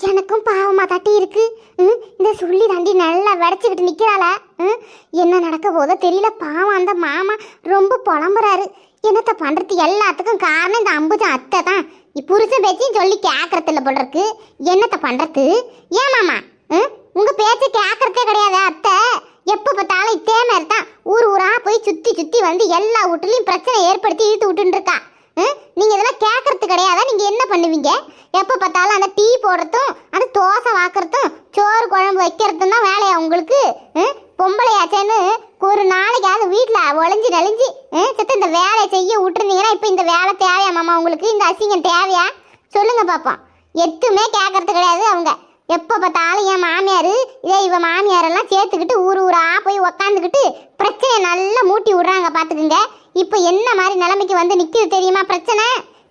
எனக்கும் பாவமாக தட்டி இருக்கு. ம், இந்த சொல்லி தாண்டி நல்லா வடைச்சிக்கிட்டு நிற்கிறாள ம், என்ன நடக்க போதோ தெரியல. பாவம் அந்த மாமா ரொம்ப புலம்புறாரு. என்னத்தை பண்ணுறது எல்லாத்துக்கும் காரணம் இந்த அம்புஜா அத்தை தான். புருஷன் பேச்சையும் சொல்லி கேட்கறதில்ல போல இருக்கு. என்னத்தை பண்ணுறது ஏன் மாமா? ம், உங்கள் பேச்சை கேட்கறதே கிடையாது அத்தை. எப்போ பார்த்தாலும் இதே மாதிரி தான். ஊர் ஊராக போய் சுற்றி சுற்றி வந்து எல்லா வீட்டுலையும் பிரச்சனை ஏற்படுத்தி இழுத்து விட்டுருக்கா ம்? நீங்கள் இதெல்லாம் கேட்கறது கிடையாதா? நீங்கள் என்ன பண்ணுவீங்க? எப்போ பார்த்தாலும் அந்த டீ போடுறதும் அந்த தோசை வாக்குறதும் சோறு குழம்பு வைக்கிறதும் தான் வேலையா உங்களுக்கு? பொம்பளையாச்சேன்னு ஒரு நாளைக்காவது வீட்டில் ஒளிஞ்சு நெளிஞ்சு சித்த இந்த வேலையை செய்ய விட்டுருந்தீங்கன்னா இப்போ இந்த வேலை தேவையா மாமா உங்களுக்கு? இந்த அசிங்கம் தேவையா? சொல்லுங்க பாப்போம் எதுவுமே கேட்கறது கிடையாது அவங்க. எப்போ பார்த்தாலும் என் மாமியார் இதே இவ மாமியாரெல்லாம் சேர்த்துக்கிட்டு ஊர் ஊராக போய் உக்காந்துக்கிட்டு பிரச்சனையை நல்லா மூட்டி விடுறாங்க பார்த்துக்குங்க இப்போ என்ன மாதிரி நிலைமைக்கு வந்து நிற்கிது தெரியுமா பிரச்சனை?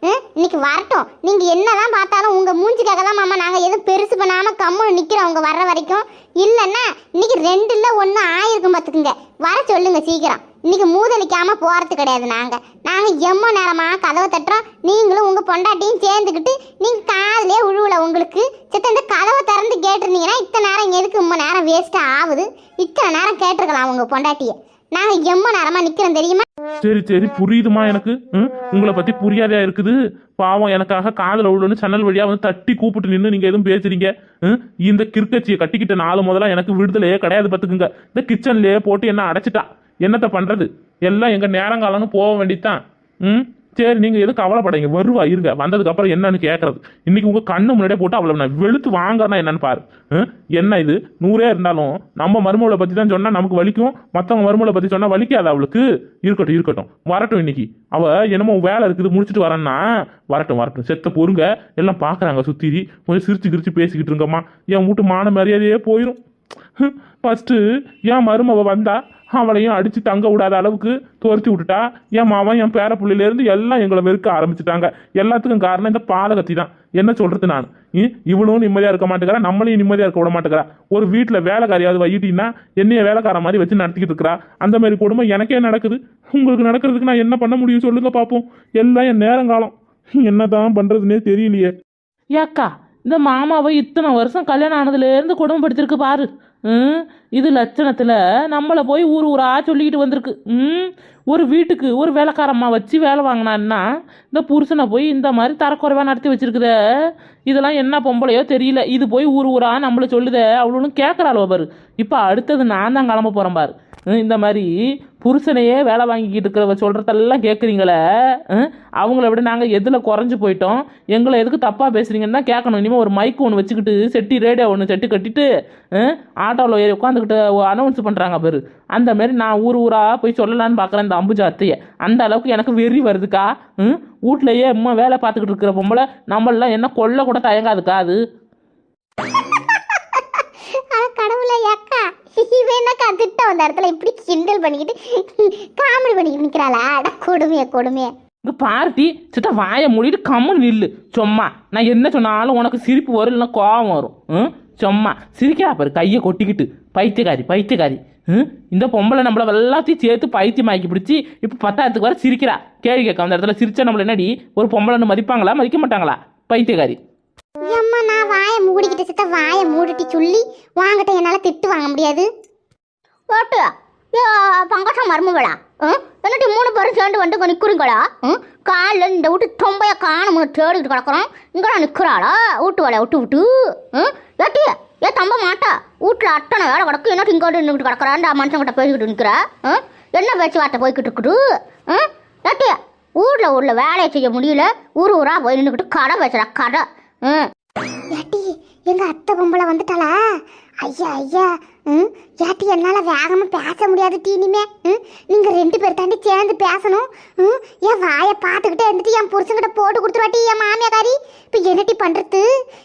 இன்னைக்கு வரட்டும். நீங்கள் என்னதான் பார்த்தாலும் உங்கள் மூஞ்சிக்காக தான் மாமா நாங்கள் எதுவும் பெருசு பண்ணாமல் கம்முன்னு நிற்கிறோம் அவங்க வர்ற வரைக்கும். இல்லைன்னா இன்னைக்கு ரெண்டு இல்ல ஒன்று ஆயிருக்கும் பார்த்துக்குங்க. வர சொல்லுங்க சீக்கிரம். இன்னைக்கு மூதளிக்காம போறது கிடையாது நாங்க. நாங்க எம்ம நேரமா கதவை தட்டுறோம். நீங்களும் உங்க பொண்டாட்டியும் சேர்ந்துக்கிட்டு நீங்க காதலே உழுவல உங்களுக்கு. சித்த இந்த கதவை திறந்து கேட்டிருந்தீங்கன்னா இத்தனை நேரம் எதுக்கு உம்ம நேரம் வேஸ்ட் ஆகுது? இத்தனை நேரம் கேட்டிருக்கலாம் உங்க பொண்டாட்டிய. நாங்க எம்ம நேரமா நிக்கிறோம் தெரியுமா? சரி சரி புரியுதுமா எனக்கு? ம், உங்களை பத்தி புரியாதையா இருக்குது. பாவம் எனக்காக காதுல உள்ளன்னு சன்னல் வழியா வந்து தட்டி கூப்பிட்டு நின்று நீங்க எதுவும் பேசுறீங்க? ம், இந்த கிறுக்கச்சியை கட்டிக்கிட்ட நாலு முதல்ல எனக்கு விடுதலையே கிடையாது பார்த்துக்குங்க இந்த கிச்சன்லயே போட்டு என்ன அடைச்சிட்டா? என்னத்த பண்றது? எல்லாம் எங்க நேரங்காலம்னு போக வேண்டியதுதான். ம்? சரி நீங்கள் எதுவும் கவலைப்படாதீங்க. வருவா இருங்க. வந்ததுக்கு அப்புறம் என்னன்னு கேட்கறது இன்னைக்கு உங்கள் கண்ணு முன்னாடியே போட்டு அவ்வளோ நான் வெளுத்து வாங்கறனா என்னன்னு பாரு. என்ன இது? நூறே இருந்தாலும் நம்ம மருமகளை பற்றி தான் சொன்னால் நமக்கு வலிக்கும். மற்றவங்க மருமகளை பற்றி சொன்னால் வலிக்காது அவளுக்கு. இருக்கட்டும் இருக்கட்டும். வரட்டும் இன்னைக்கு. அவ என்னமோ வேலை இருக்குது முடிச்சுட்டு வரேன்னா. வரட்டும் வரட்டும். செத்த பொறுங்க. எல்லாம் பார்க்குறாங்க சுத்திரி கொஞ்சம் சிரிச்சு கிரிச்சு பேசிக்கிட்டு இருங்கம்மா. என் வீட்டு மான மரியாதையே போயிடும் ஃபஸ்ட்டு என் மருமவ வந்தா? அவளையும் அடித்து தங்க விடாத அளவுக்கு துரத்தி விட்டுட்டா என் மாவன் என் பேர இருந்து எல்லாம் எங்களை வெறுக்க ஆரம்பிச்சிட்டாங்க. எல்லாத்துக்கும் காரணம் இந்த பாலகத்தி தான். என்ன சொல்கிறது நான்? இவளும் நிம்மதியாக இருக்க மாட்டேங்கிறா நம்மளையும் நிம்மதியாக இருக்க விட மாட்டேங்கிறா. ஒரு வீட்டில் வேலைக்காரியாவது வைட்டின்னா என்னைய வேலைக்கார மாதிரி வச்சு நடத்திக்கிட்டு இருக்கிறா. அந்த மாதிரி கொடுமை எனக்கே நடக்குது. உங்களுக்கு நடக்கிறதுக்கு நான் என்ன பண்ண முடியும் சொல்லுங்க பார்ப்போம் எல்லாம் என் நேரங்காலம். என்னதான் பண்ணுறதுனே தெரியலையே. ஏக்கா இந்த மாமாவை இத்தனை வருஷம் கல்யாணம் ஆனதுலேருந்து கொடுமைப்படுத்திருக்கு பாரு. இது லட்சணத்தில் நம்மளை போய் ஊர் ஊராக சொல்லிக்கிட்டு வந்திருக்கு. ம்? ஒரு வீட்டுக்கு ஒரு வேலைக்காரம்மா வச்சு வேலை வாங்கினான்னா இந்த புருஷனை போய் இந்த மாதிரி தரக்குறைவாக நடத்தி வச்சிருக்குதே. இதெல்லாம் என்ன பொம்பளையோ தெரியல. இது போய் ஊர் ஊராக நம்மளை சொல்லுதே அவ்வளோன்னு கேட்குறாளோ பாரு. இப்போ அடுத்தது நான் தான் கிளம்ப போகிறேன் பாரு. இந்த மாதிரி புருஷனையே வேலை வாங்கிக்கிட்டு இருக்கிறவ சொல்கிறதெல்லாம் கேட்குறீங்களே அவங்கள விட நாங்கள் எதில் குறைஞ்சி போயிட்டோம்? எங்களை எதுக்கு தப்பாக பேசுகிறீங்கன்னு தான் கேட்கணும் இனிமேல் ஒரு மைக் ஒன்று வச்சுக்கிட்டு செட்டி ரேடியோ ஒன்று செட்டு கட்டிட்டு ஆட்டோவில் ஏறி உட்காந்துக்கிட்டு அனௌன்ஸ் பண்ணுறாங்க பேர். அந்த மாதிரி நான் ஊர் ஊராக போய் சொல்லலான்னு பார்க்குறேன் இந்த அம்புஜா அத்தையை அந்த அளவுக்கு எனக்கு வெறி வருதுக்கா ம் வீட்லையே அம்மா வேலை பார்த்துக்கிட்டு இருக்கிற பொம்பளை நம்மளாம் என்ன கொல்ல கூட தயங்காதுக்கா அது. அக்கா இவ என்னக்கா திட்ட வந்த இடத்துல? இப்படி கிண்டல் பண்ணிக்கிட்டு காமெடி பண்ணிக்கிட்டு நிக்கிறாளா? அட கொடுமைய கொடுமைய. இங்க பார்த்தி சித்த வாயை மூடிட்டு கம்முன்னு நில்லு. சும்மா. நான் என்ன சொன்னாலும் உனக்கு சிரிப்பு வரும் இல்லைன்னா கோபம் வரும். ம்? சும்மா. சிரிக்கிறா பாரு கையை கொட்டிக்கிட்டு. பைத்தியக்காரி பைத்தியக்காரி. ம்? இந்த பொம்பளை நம்மள எல்லாத்தையும் சேர்த்து பைத்தியமாக்கி பிடிச்சி இப்போ பத்தாயிரத்துக்கு வர சிரிக்கிறா. கேள்வி கேட்க அந்த இடத்துல சிரிச்சா நம்மள என்னடி? ஒரு பொம்பளைன்னு மதிப்பாங்களா மதிக்க மாட்டாங்களா? பைத்தியக்காரி. சும்மா நான் வாயை மூடிக்கிட்டு சித்த வாயை மூடிட்டு சொல்லி வாங்கிட்ட என்னால் திட்டு வாங்க முடியாது. ஓட்டு பங்கசம் மருமவளா என்னட்டி மூணு பேரும் சேர்ந்து வந்து இங்கே நிற்கிறீங்களா காலில் இந்த வீட்டு தொம்பைய காணமுன்னு தேடிக்கிட்டு கிடக்குறோம். இங்கே நிற்கிறாளா வீட்டு வேலையை விட்டு விட்டு. ம் ஏட்டி ஏ தம்ப மாட்டா? வீட்டில் அட்டனை வேலை கிடக்கு. என்னட்டு இங்கே வந்து நின்றுட்டு கிடக்குறா? இந்த மனுஷங்கிட்ட பேசிக்கிட்டு நிற்கிறா ம் என்ன பேச்சுவார்த்தை போய்கிட்டு இருக்குது? ம் ஏட்டி ஊரில் ஊரில் வேலையை செய்ய முடியல. ஊர் ஊராக போய் நின்றுக்கிட்டு கடை பேசுகிறா கடை. ம் ஏட்டி எங்க அத்தை பொம்பளை வந்துட்டாளா? ஐயா ஐயா ம்? ஏட்டி என்னால் வேகமாக பேச முடியாது டீ இனிமே ம்? நீங்கள் ரெண்டு பேர் தாண்டி சேர்ந்து பேசணும் ம்? என் வாயை பார்த்துக்கிட்டே இருந்துட்டு என் புருஷங்கிட்ட போட்டு கொடுத்துருவாட்டி என் மாமியாக்காரி இப்போ என்னட்டி பண்ணுறது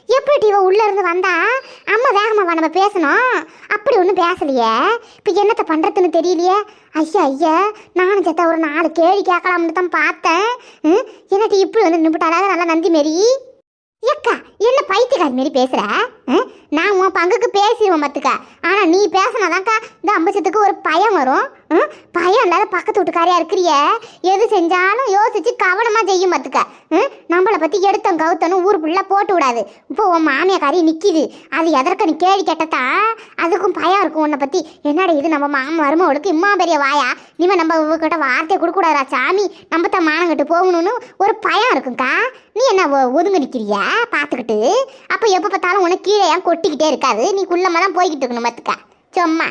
எப்படி டீவை உள்ளேருந்து வந்தா? அம்மா வேகமாக நம்ம பேசணும். அப்படி ஒன்றும் பேசலையே. இப்போ என்னத்தை பண்ணுறதுன்னு தெரியலையே. ஐயா ஐயா நானும் செத்த ஒரு நாலு கேள்வி கேட்கலாம்னு தான் பார்த்தேன். ம்? என்னட்டி இப்படி வந்து நின்றுட்டாளா நல்லா நந்தி மாரி? ஏக்கா என்ன பைத்தியக்காரி மாரி பேசுற? நான் உன் பங்குக்கு பேசிடுவேன் பார்த்துக்க. ஆனால் நீ பேசினாதான்க்கா இந்த அம்பச்சத்துக்கு ஒரு பயம் வரும். ம்? பயம் இல்லாத பக்கத்து வீட்டுக்காரியா இருக்கிறிய. எது செஞ்சாலும் யோசிச்சு கவனமாக செய்யும் பார்த்துக்க. ம்? நம்மளை பற்றி எடுத்தோம் கவுத்தனும் ஊர் ஃபுல்லாக போட்டு விடாது. இப்போ உன் மாமியாக்காரி நிற்கிது அது எதற்கு நீ கேள்வி கேட்டதா? அதுக்கும் பயம் இருக்கும் உன்னை பற்றி என்னடா இது நம்ம மாமா மருமவளுக்கு இம்மா பெரிய வாயா? இனிமேல் நம்ம இவகிட்ட வார்த்தையை கொடுக்கூடாதா சாமி. நம்ம தான் மானங்கிட்டு போகணும்னு ஒரு பயம் இருக்கும்க்கா. நீ என்ன ஒதுங்க நிற்கிறியா பார்த்துக்கிட்டு. அப்போ எப்போ பார்த்தாலும் உனக்கு கீழே ஏன் கொட்டிக்கிட்டே இருக்காது? நீ குள்ளமாக தான் போய்கிட்டு இருக்கணும் மத்துக்கா சும்மா.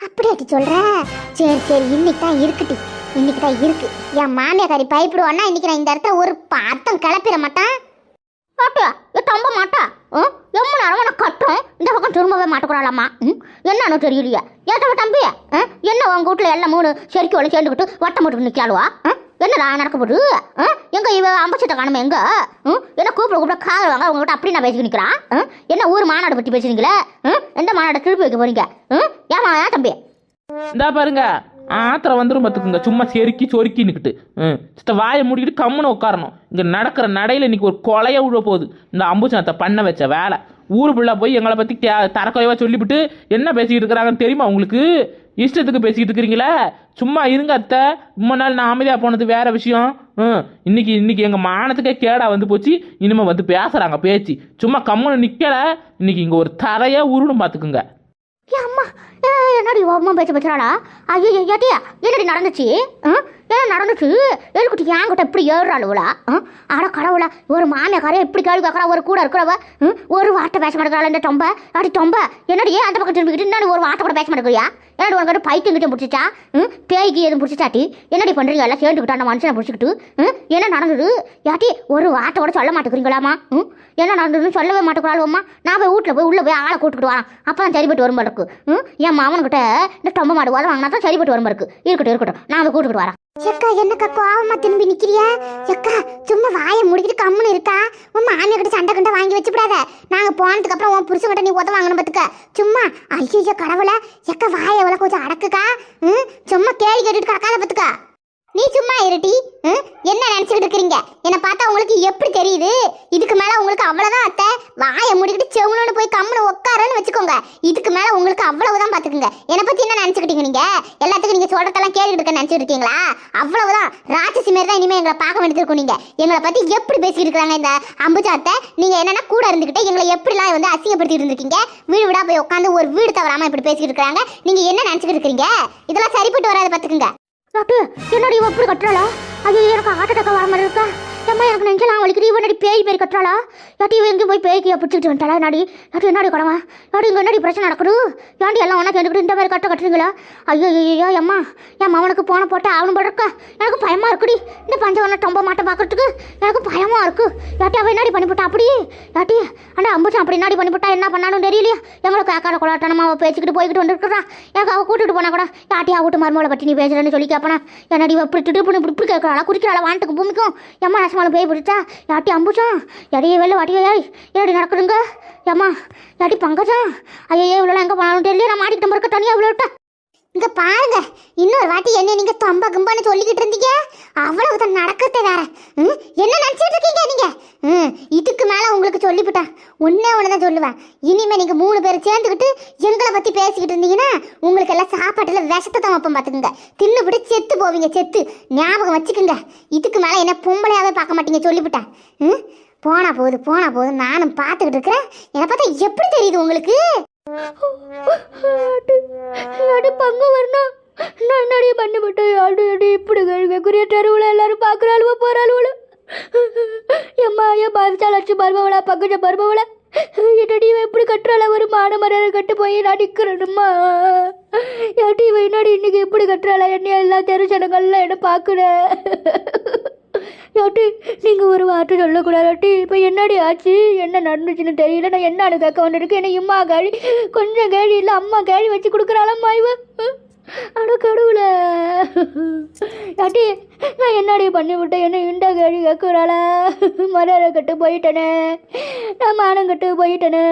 அப்படியாட்டி சொல்ற? சரி சரி இன்னைக்கு தான் இருக்குட்டி இன்னைக்கு தான் இருக்கு. என் மாமியாக்காரி பயப்படுவான்னா இன்னைக்கு நான் இந்த இடத்துல ஒரு அர்த்தம் கிளப்பிட மாட்டான். ஏ தம்ப மாட்டா? எம்ம நேரம் நான் கட்டுறேன் இந்த பக்கம் திரும்பவே மாட்டக்கூடாலாமா ம்? என்னன்னு தெரியலையே. ஏத்தவ தம்பி ஆ? என்ன உங்கள் வீட்டில் எல்லாம் மூணு செருக்கி ஒன்று சேர்ந்துக்கிட்டு வட்டம் போட்டு நிற்காளுவா என்னடா நடக்க போகுது? எங்க இவ அம்பச்சத்தை காணுமே எங்க? ம்? என்ன கூப்பிட கூப்பிட கால் வாங்க உங்ககிட்ட அப்படி நான் பேசிக்க நிற்கிறான் என்ன ஊர் மாநாடு பற்றி பேசுறீங்களே எந்த மாநாடு திருப்பி வைக்க போறீங்க? ம்? ஏமா ஏன் தம்பி? இந்தா பாருங்க. ஆத்திரம் வந்துடும் பார்த்துக்குங்க சும்மா செருக்கி சொருக்கி நிற்கிட்டு ம். சித்த வாயை மூடிக்கிட்டு கம்முன்னு உட்காரணும். இங்கே நடக்கிற நடையில் இன்னைக்கு ஒரு கொலையை விழ போகுது. இந்த அம்புச்சனத்தை பண்ண வச்ச வேலை. ஊர் ஃபுல்லாக போய் எங்களை பற்றி கே தரக்குறைவாக சொல்லிவிட்டு என்ன பேசிக்கிட்டு இருக்கிறாங்கன்னு தெரியுமா உங்களுக்கு? இஷ்டத்துக்கு பேசிக்கிட்டு இருக்கிறீங்களே? சும்மா இருங்க அத்தை. ரொம்ப நாள் நான் அமைதியாக போனது வேறு விஷயம். ம் இன்னைக்கு இன்றைக்கி எங்கள் மானத்துக்கே கேடாக வந்து போச்சு. இனிமேல் வந்து பேசுகிறாங்க பேச்சு. சும்மா கம்முன்னு நிற்கல இன்றைக்கி இங்கே ஒரு தரையாக உருணும் பார்த்துக்குங்க அம்மா. என்னடி அம்மா பேச்சு பேசுறாளா? ஐயோ ஏட்டியா என்னடி நடந்துச்சு? ஆ? என்ன நடந்துச்சு? எதுக்கிட்ட என்கிட்ட இப்படி ஏறுறாளுவளா ஆட கடவுளா ஒரு மாமியாக்காரே இப்படி கேள்வி கேட்கறா ஒரு கூட இருக்கிறவ ம்? ஒரு வார்த்தை பேச மாட்டேங்கிறாள் இந்த தொம்ப அடி தொம்ப என்னடி அந்த பக்கம் திரும்பிக்கிட்டு என்ன ஒரு வார்த்தை கூட பேச மாட்டேங்கிறியா? என்னடி உனக்கு பைத்தியம் கிட்ட பிடிச்சிச்சா ம்? பேய்க்கு எதுவும் பிடிச்சிச்சாட்டி என்னடி பண்ணுறீங்க எல்லாம் சேர்ந்துக்கிட்டா அந்த மனுஷனை பிடிச்சிக்கிட்டு? ம்? என்ன நடந்தது? யாட்டி ஒரு வார்த்தை கூட சொல்ல மாட்டேங்கிறீங்களாம்மா? ம்? என்ன நடந்ததுன்னு சொல்லவே மாட்டேங்கிறாளுவம்மா? நான் போய் வீட்டில் போய் உள்ளே போய் ஆளை கூட்டுக்கிட்டு வரேன். அப்போ தான் சரிப்பட்டு வரும் இருக்கு. ம்? என் மாமன்கிட்ட இந்த டொம்ப மாடு உதவ வாங்கினா தான் சரிப்பட்டு வரும் இருக்கு. இருக்கட்டும் இருக்கட்டும். நான் போய் கூட்டுக்கிட்டு வரேன். எக்கா என்னக்கா கோவமா திரும்பி நிக்கிறிய? எக்கா சும்மா வாயை முடிக்கிட்டு கம்முன்னு இருக்கா? உன் மாமியை கிட்ட சண்டை கண்டை வாங்கி வச்சுப்படாத. நாங்க போனதுக்கு அப்புறம் உன் புருஷன் கிட்ட நீ உதவ வாங்கணும் பாத்துக்க. சும்மா ஐயோ கடவுளை. எக்கா வாயை எவ்வளோ கொஞ்சம் அடக்குக்கா? ம்? சும்மா கேள்வி கேட்டுட்டு கிடக்காத பாத்துக்கா. நீ சும்மா இருட்டி என்ன நினச்சிக்கிட்டு இருக்கிறீங்க? என்னை பார்த்தா உங்களுக்கு எப்படி தெரியுது? இதுக்கு மேல உங்களுக்கு அவ்வளவுதான் அத்தை. வாயை மூடிக்கிட்டு செவனுன்னு போய் கம்முன்னு உட்காரன்னு வச்சுக்கோங்க. இதுக்கு மேல உங்களுக்கு அவ்வளவுதான் பார்த்துக்குங்க. என்னை பத்தி என்ன நினச்சிக்கிட்டீங்க நீங்கள் எல்லாத்துக்கும் நீங்க சொல்றதெல்லாம் கேட்டுக்கிட்டு இருக்க நினச்சிட்டு இருக்கீங்களா? அவ்வளவுதான். ராட்சசி மாரி தான் இனிமே எங்களை பார்க்க வேண்டியது நீங்கள் எங்களை பத்தி எப்படி பேசிக்கிட்டு இருக்காங்க இந்த அம்புஜாத்தை நீங்க என்னென்னா கூட இருந்துகிட்டு எங்களை எப்படிலாம் வந்து அசிங்கப்படுத்திட்டு இருந்திருக்கீங்க? வீடு வீடா போய் உட்காந்து ஒரு வீடு தவறாம இப்படி பேசிக்கிட்டு இருக்காங்க நீங்க என்ன நினச்சிக்கிட்டு இருக்கீங்க? இதெல்லாம் சரிப்பட்டு வராது பார்த்துக்குங்க. டாக்டர் என்னடி இவ இப்படி கட்டுறாளா? அது எனக்கு ஹார்ட் அட்டாக் வர மாதிரி இருக்கா? அம்மா எனக்கு நெஞ்சலாம் அவளுக்கு இவன் நடி பேய் பேர் கட்டுறாளா? யாட்டி இவன் எங்கேயும் போய் பேய்க்கு பிடிச்சிட்டு வந்துட்டாளா? நாடி யாட்டி என்னடி கடவா யாட்டி இங்கே என்னடி பிரச்சனை நடக்குது? யாண்டி எல்லாம் ஒன்றா சேர்ந்துக்கிட்டு இந்த மாதிரி கட்ட கட்டுறீங்களா? ஐயோ ஐயோ அம்மா என் மவனுக்கு போன போட்டு அவனு போடுறக்கா எனக்கு பயமாக இருக்குடி. இந்த பஞ்சவனை டொம்ப மாட்டை பார்க்கறதுக்கு எனக்கு பயமாக இருக்கு. யாட்டி அவன் என்னடி பண்ணிவிட்டா அப்படி? யாட்டி அண்ணா அம்புச்சான் அப்படி என்னடி பண்ணிவிட்டா என்ன பண்ணாலும் தெரியலையா. எங்களுக்கு காக்காட கொளாட்டனமா அவள் பேசிக்கிட்டு போய்கிட்டு வந்துருக்குறான் எனக்கு அவள் கூட்டிட்டு போனா கூட யாட்டி அவட்டு மருமகளை பற்றி நீ பேசுறேன்னு சொல்லி கேட்பனா என்னடி இப்படி திட்டு இப்படி இப்படி கேட்குறாளா குடிக்கிறாளா? வானத்துக்கு பூமிக்கும்? எம்மா நசமாலும் பேய் பிடிச்சா யாட்டி அம்புச்சா எடையே வெளில வாட்டியோ ஏடி நடக்குதுங்க? ஏம்மா யாட்டி பங்கச்சான் ஐயோ இவ்வளோ எங்கே போனாலும் தெரியல நான் மாட்டிக்கிட்ட மறுக்க தனியாக இவ்வளோ விட்டா இங்க பாருங்க இன்னொரு வாட்டி என்ன நீங்க தொம்ப கும்பான்னு சொல்லிக்கிட்டு இருந்தீங்க. அவ்வளவுதான் நடக்கிறதே வேற. ம், என்ன நினைச்சிட்டு இருக்கீங்க நீங்க? ம், இதுக்கு மேல உங்களுக்கு சொல்லிவிட்டேன். ஒன்னே ஒண்ணுதான் சொல்லுவேன். இனிமே நீங்க மூணு பேர் சேர்ந்துக்கிட்டு எங்களை பத்தி பேசிக்கிட்டு இருந்தீங்கன்னா உங்களுக்கு எல்லாம் சாப்பாட்டுல விஷத்தை தான் வைப்போம் பாத்துக்குங்க தின்னுபிட்டு செத்து போவீங்க செத்து. ஞாபகம் வச்சுக்குங்க. இதுக்கு மேல என்ன பொம்பளையாவே பார்க்க மாட்டீங்க சொல்லிவிட்டேன். ம், போனா போகுது போனா போகுது நானும் பார்த்துக்கிட்டு இருக்கிறேன். என்னை பார்த்தா எப்படி தெரியுது உங்களுக்கு? அடி பங்கு வரணும் நான் என்னடி பண்ணிவிட்டேன் அடி அடி இப்படி கேட்குறிய தெருவில் எல்லாரும் பார்க்குறாளுவோ போகிறாளுவோ எம்மா ஐயா பாதிச்சா லட்சம் பருவவளா பங்குச்ச பருவவளா என்னடி இவன் எப்படி கட்டுறாள ஒரு மான மரியாதை கட்டு போய் நான் நிற்கிறேனும்மா ஏட்டி இவன் என்னடி இன்னைக்கு எப்படி கட்டுறாள என்ன எல்லா தெரு ஜனங்கள்லாம் என்ன பார்க்குறேன் யாட்டி நீங்கள் ஒரு வார்த்தை சொல்லக்கூடாதாட்டி இப்போ என்னடி ஆச்சு? என்ன நடந்துச்சுன்னு தெரியல. நான் என்னன்னு கேட்க வந்துருக்கு என்ன இம்மா கேள்வி கொஞ்சம் கேள்வி இல்லை அம்மா கேள்வி வச்சு கொடுக்குறாளம்மா இவன் அட கடவுளே. யாட்டி நான் என்னடி பண்ணி விட்டேன் என்ன இந்த கேள்வி கேட்குறாளா? மரியாதை கட்டு போயிட்டனே. நான் மானம் கட்டு போயிட்டனே.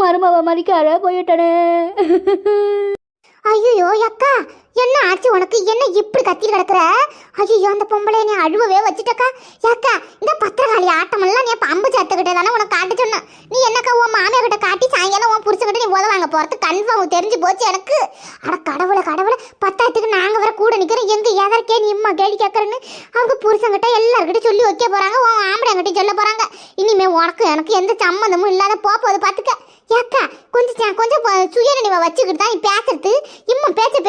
மருமவ மதிக்காத போயிட்டனே. ஐயோ அக்கா என்ன ஆச்சு? உனக்கு என்ன இப்படி கத்தி கிடக்குற? ஐயோ அந்த பொம்பளை நீ அழுவவே வச்சுட்டக்கா. அக்கா இந்த பத்திரகாளி ஆட்டமெல்லாம் நீ பம்பு சத்துக்கிட்ட தானே உனக்கு காட்ட சொன்னேன் நீ என்னக்கா உன் மாமியா கிட்ட காட்டி சாயங்காலம் உன் புருஷன்கிட்ட நீ உதவாங்க போகிறது கன்ஃபார்ம் தெரிஞ்சு போச்சு எனக்கு? அட கடவுளை கடவுளை பத்தாயிரத்துக்கு நாங்கள் வர கூட நிற்கிறோம் எங்க எதற்கே நீ இம்மா கேள்வி கேட்குறேன்னு? அவங்க புருஷங்கிட்ட எல்லாருக்கிட்டையும் சொல்லி வைக்க போகிறாங்க உன் ஆம்பளைங்கிட்ட சொல்ல போகிறாங்க இனிமே உனக்கு எனக்கு எந்த சம்மந்தமும் இல்லாத போ போது பார்த்துக்க ஏக்கா கொஞ்சம் கொஞ்சம் சுயநினைவை வச்சுக்கிட்டு தான் நீ பேசுறது.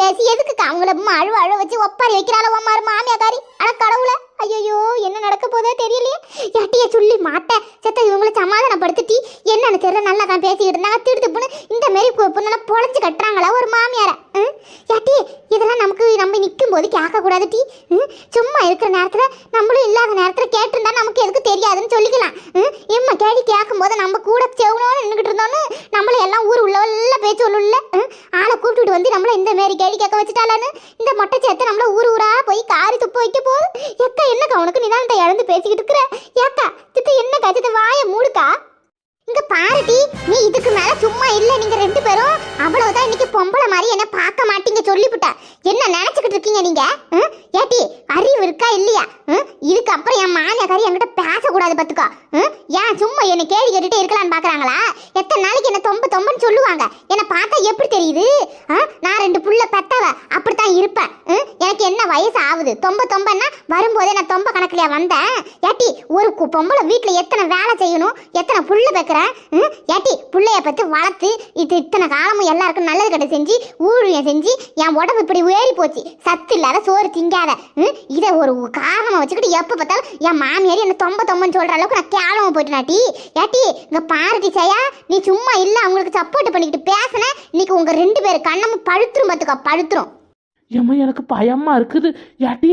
பேசி எதுக்குக்கா? அவங்கள அழுவ அழுவ வச்சு ஒப்பாரி வைக்கிறாளோ உமாரு மாமியாக்காரி? அட கடவுளை! ஐயோ என்ன நடக்க போதோ தெரியலையே. யாட்டிய சொல்லி மாட்டேன். செத்த இவங்களை சமாதானப்படுத்திட்டி என்னன்னு தெரியல நல்லா தான் பேசிக்கிட்டு இருந்தாங்க. திடுத்துப்புன்னு இந்த மாரி பொண்ணு பொழைச்சு கட்டுறாங்களா ஒரு மாமியார? யாட்டி இதெல்லாம் நமக்கு நம்ம நிற்கும் போது கேட்கக்கூடாது டீ ம், சும்மா இருக்கிற நேரத்தில் நம்மளும் இல்லாத நேரத்தில் கேட்டிருந்தா நமக்கு எதுக்கு தெரியாதுன்னு சொல்லிக்கலாம். ம், இம்மா கேள்வி கேட்கும் போது நம்ம கூட செவனோன்னு நின்றுக்கிட்டு இருந்தோன்னு நம்மள எல்லாம் ஊர் உள்ள எல்லாம் பேச்சு உள்ள கூப்பிட்டுட்டு வந்து நம்மள இந்த மாரி கேள்வி கேட்க வச்சுட்டாலான்னு இந்த மொட்டை சேர்த்து நம்மள ஊர் ஊரா போய் காரி துப்ப வைக்க போகுது? எக்கா என்னக்கா உனக்கு நிதானத்தை இழந்து பேசிக்கிட்டு இருக்கிற? ஏக்கா திட்டு என்னக்கா திட்டு வாயை மூடுக்கா? இங்க பாருடி நீ இதுக்கு மேல சும்மா இல்ல. நீங்க ரெண்டு பேரும் அவ்வளவுதான் இன்னைக்கு பொம்பளை மாதிரி என்ன பார்க்க மாட்டீங்க சொல்லிவிட்டா என்ன நினைச்சுக்கிட்டு இருக்கீங்க நீங்க? ம்? ஏட்டி அறிவு இருக்கா இல்லையா? ம்? இதுக்கப்புறம் என் மாமியாக்காரி என்கிட்ட பேசக்கூடாது பத்துக்கோ ம்? ஏன் சும்மா என்ன கேள்வி கேட்டுட்டே இருக்கலாம்னு பாக்குறாங்களா எத்தனை நாளைக்கு என்ன தொம்ப தொம்பன்னு சொல்லுவாங்க. என்ன பார்த்தா எப்படி தெரியுது? நான் ரெண்டு புள்ள பெத்தவ அப்படித்தான் இருப்பேன். ம்? எனக்கு என்ன வயசு ஆகுது? தொம்ப தொம்பன்னா வரும்போதே நான் தொம்ப கணக்குலயா வந்தேன்? ஏட்டி ஒரு பொம்பளை வீட்டுல எத்தனை வேலை செய்யணும்? எத்தனை புள்ள வைக்கிறேன் ம்? ஏட்டி பிள்ளைய பற்றி வளர்த்து இது இத்தனை காலமும் எல்லாருக்கும் நல்லது கட்ட செஞ்சு ஊழியம் செஞ்சு என் உடம்பு இப்படி ஏறி போச்சு. சத்து இல்லாத சோறு திங்காத ம்? இதை ஒரு காரணமாக வச்சுக்கிட்டு எப்போ பார்த்தாலும் என் மாமியார் என்ன தொம்ப தொம்பன்னு சொல்கிற அளவுக்கு நான் கேவலமாக கேவலமா போயிட்டேனாட்டி ஏட்டி இங்கே பாருடி செய்யா நீ சும்மா இல்லை அவங்களுக்கு சப்போர்ட் பண்ணிக்கிட்டு பேசுனேன் இன்னைக்கு உங்கள் ரெண்டு பேர் கண்ணமும் பழுத்துரும் பார்த்துக்கோ பழுத்துரும். ஏம்மா எனக்கு பயமாக இருக்குது. ஏட்டி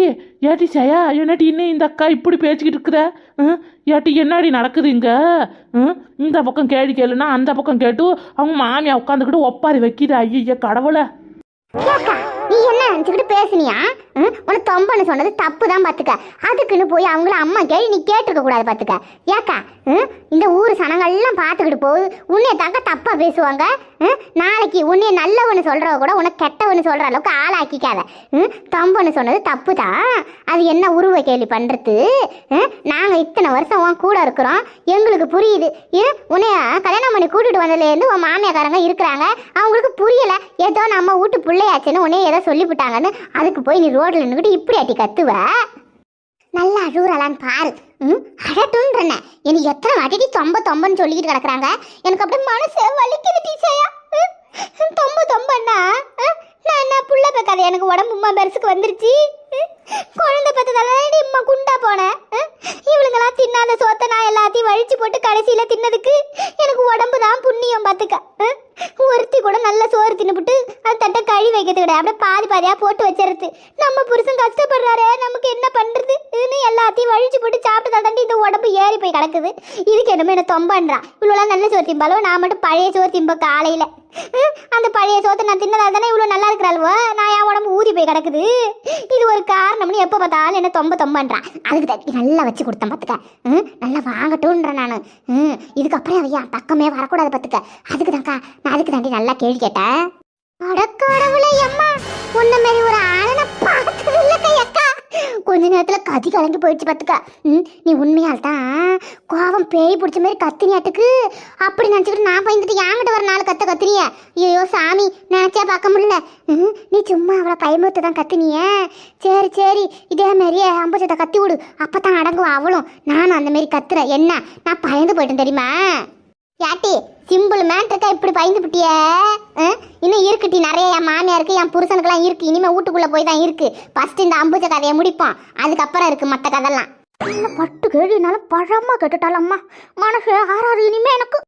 ஏட்டி சயா என்னடி இன்னும் இந்த அக்கா இப்படி பேசிக்கிட்டு இருக்கிற? ம், ஏட்டி என்னடி நடக்குது இங்கே? ம், இந்த பக்கம் கேள்வி கேளுனா அந்த பக்கம் கேட்டு அவங்க மாமியா உட்காந்துக்கிட்டு ஒப்பாரி வைக்கிது. ஐயோ கடவுளை. நீ என்ன நினச்சிக்கிட்டு பேசுனியா? உனக்கு தொம்பன்னு சொன்னது தப்பு தான் பார்த்துக்க அதுக்குன்னு போய் அவங்கள அம்மா கேள்வி நீ கேட்டிருக்க கூடாது பார்த்துக்க ஏக்கா ம்? இந்த ஊர் சனங்கள்லாம் பார்த்துக்கிட்டு போகுது. உன்னைய தாங்க தப்பாக பேசுவாங்க. ம்? நாளைக்கு உன்னைய நல்லவன்னு சொல்கிறவ கூட உனக்கு கெட்டவன்னு சொல்கிற அளவுக்கு ஆளாக்கிக்காத. ம்? தொம்பன்னு சொன்னது தப்பு தான் அது என்ன உருவ கேள்வி பண்ணுறது நாங்கள் இத்தனை வருஷம் உன் கூட இருக்கிறோம். எங்களுக்கு புரியுது. உன்னைய கல்யாணம் பண்ணி கூட்டிட்டு வந்ததுலேருந்து உன் மாமியாக்காரங்க இருக்கிறாங்க. அவங்களுக்கு புரியலை. ஏதோ நம்ம வீட்டு பிள்ளையாச்சுன்னு உன்னைய ஏதோ சொல்லிவிட்டாங்கன்னு. அதுக்கு போய் நீ ரோட்ல நின்றுட்டு இப்படி அட்டி கத்துவ? நல்லா அழுகுறாளான்னு பாரு. ம் அழட்டுன்றன எனக்கு எத்தனை வாட்டி தொம்ப தொம்பன்னு சொல்லிக்கிட்டு கிடக்குறாங்க. எனக்கு அப்படியே மனசு வலிக்குது டீச்சையா. தொம்ப தொம்பன்னா? நான் என்ன புள்ள பெக்காத எனக்கு உடம்பு உமா பெருசுக்கு வந்துருச்சு. குழந்தை பார்த்ததால இம்மா குண்டா போனேன் இவளுங்களாம் தின்னாத சோத்தை நான் எல்லாத்தையும் வழிச்சு போட்டு கடைசியில் தின்னதுக்கு எனக்கு உடம்பு தான் புண்ணியம் பார்த்துக்க ம்? ஒருத்தி கூட நல்ல சோறு தின்னுபிட்டு அது தட்டை கழி வைக்கிறது கிடையாது. அப்படியே பாதி பாதியாக போட்டு வச்சிருது நம்ம புருஷன் கஷ்டப்படுறாரே நமக்கு என்ன பண்ணுறது இதுன்னு எல்லாத்தையும் வழிச்சு போட்டு சாப்பிட்டு தாண்டி இந்த உடம்பு ஏறி போய் கிடக்குது. இதுக்கு என்னமோ என்ன தொம்பன்றான். இவ்வளோலாம் நல்ல சோறு திம்பாலும் நான் மட்டும் பழைய சோறு திம்ப காலையில். அந்த பழைய சோத்தை நான் தின்னதால் தானே இவ்வளோ நல்லா இருக்கிறாள்வோ? நான் என் உடம்பு ஊறி போய் கிடக்குது. இது ஒரு காரணம்னு எப்போ பார்த்தாலும் என்ன தொம்ப தொம்பன்றான் அதுக்கு தட்டி நல்லா வச்சு கொடுத்தேன் பார்த்துக்க. ம், நல்லா வாங்கட்டும்ன்றேன் நான். ம் இதுக்கப்புறம் ஐயா பக்கமே வரக்கூடாது பார்த்துக்க. அதுக்கு தான்க்கா நான் அதுக்கு தாண்டி நல்லா கேள்வி கேட்டேன். அடக்கடவுளே அம்மா உன்ன மாதிரி ஒரு ஆளனை பார்த்து கொஞ்ச நேரத்தில் கதி கலங்கி போயிடுச்சு பார்த்துக்க ம், நீ உண்மையால் தான் கோவம் பேய் பிடிச்ச மாதிரி கத்தினியாட்டுக்கு அப்படி நினச்சிக்கிட்டு நான் பயந்துட்டு என்கிட்ட வர நாள் கத்த கத்தினிய? ஐயோ சாமி நினச்சா பார்க்க முடியல. ம், நீ சும்மா அவளை பயமுறுத்து தான் கத்தினிய? சரி சரி இதே மாதிரியே அம்பச்சத்தை கத்தி விடு. அப்போ தான் அடங்குவா அவளும். நானும் அந்தமாரி கத்துறேன். என்ன? நான் பயந்து போயிட்டேன் தெரியுமா? யாட்டி சிம்பிள் மேட்ருக்கா இப்படி பயந்து பிட்டிய? இன்னும் இருக்குட்டி நிறைய என் மாமியாருக்கு என் புருஷனுக்குலாம் இருக்கு. இனிமேல் வீட்டுக்குள்ளே போய் தான் இருக்கு. ஃபர்ஸ்ட் இந்த அம்புஜ கதையை முடிப்போம். அதுக்கப்புறம் இருக்கு மற்ற கதைலாம். பட்டு கேள்வினால பழமா கேட்டுட்டாலம்மா மனசு ஆறாது. இனிமே எனக்கு